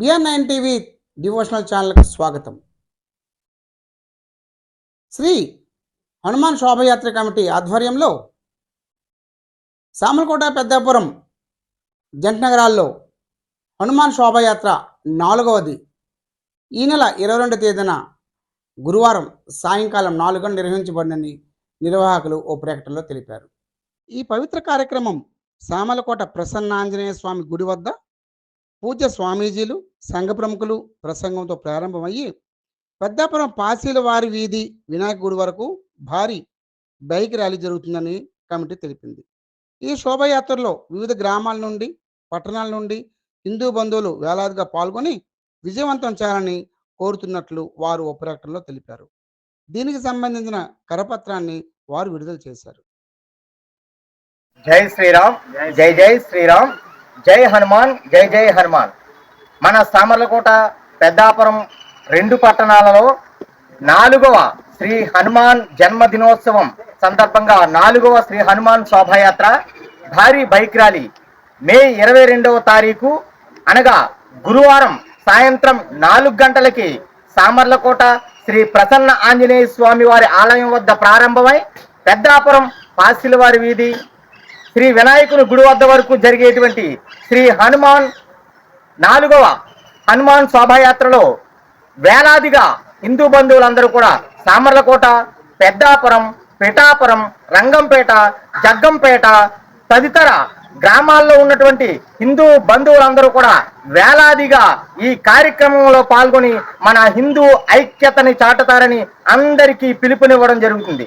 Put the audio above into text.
BR nine TV devotional ఛానల్కు స్వాగతం. Shri Hanuman శోభయాత్ర committee ఆధ్వర్యంలో సామలకోట పెద్దాపురం జంట నగరాల్లో హనుమాన్ శోభయాత్ర నాలుగవది. ఈ నెల ఇరవై రెండు తేదీన గురువారం సాయంకాలం నాలుగున నిర్వహించబడినని నిర్వాహకులు ఓ ప్రకటనలో తెలిపారు. ఈ పవిత్ర కార్యక్రమం సామలకోట ప్రసన్నాంజనేయ స్వామి గుడి వద్ద పూజ్య స్వామీజీలు సంఘ ప్రముఖులు ప్రసంగంతో ప్రారంభమయ్యి పెద్దాపురం పాసీల వారి వీధి వినాయక గుడి వరకు భారీ బైక్ ర్యాలీ జరుగుతుందని కమిటీ తెలిపింది. ఈ శోభయాత్రలో వివిధ గ్రామాల నుండి పట్టణాల నుండి హిందూ బంధువులు వేలాదిగా పాల్గొని విజయవంతం చేయాలని కోరుతున్నట్లు వారు ఓ ప్రకటనలో తెలిపారు. దీనికి సంబంధించిన కరపత్రాన్ని వారు విడుదల చేశారు. జై శ్రీరామ్ జై జై శ్రీరామ్ జై హనుమాన్ జై జై హనుమాన్. మన సామర్లకోట పెద్దాపురం రెండు పట్టణాలలో నాలుగవ శ్రీ హనుమాన్ జన్మదినోత్సవం సందర్భంగా నాలుగవ శ్రీ హనుమాన్ శోభాయాత్ర భారీ బైక్ ర్యాలీ మే ఇరవై రెండవ తారీఖు అనగా గురువారం సాయంత్రం నాలుగు గంటలకి సామర్లకోట శ్రీ ప్రసన్న ఆంజనేయ స్వామి వారి ఆలయం వద్ద ప్రారంభమై పెద్దాపురం పాసిలవారి వీధి శ్రీ వినాయకుని గుడి వద్ద వరకు జరిగేటువంటి శ్రీ హనుమాన్ నాలుగవ హనుమాన్ శోభాయాత్రలో వేలాదిగా హిందూ బంధువులందరూ కూడా సామర్లకోట పెద్దాపురం పిఠాపురం రంగంపేట జగ్గంపేట తదితర గ్రామాల్లో ఉన్నటువంటి హిందూ బంధువులందరూ కూడా వేలాదిగా ఈ కార్యక్రమంలో పాల్గొని మన హిందూ ఐక్యతని చాటుతారని అందరికీ పిలుపునివ్వడం జరుగుతుంది.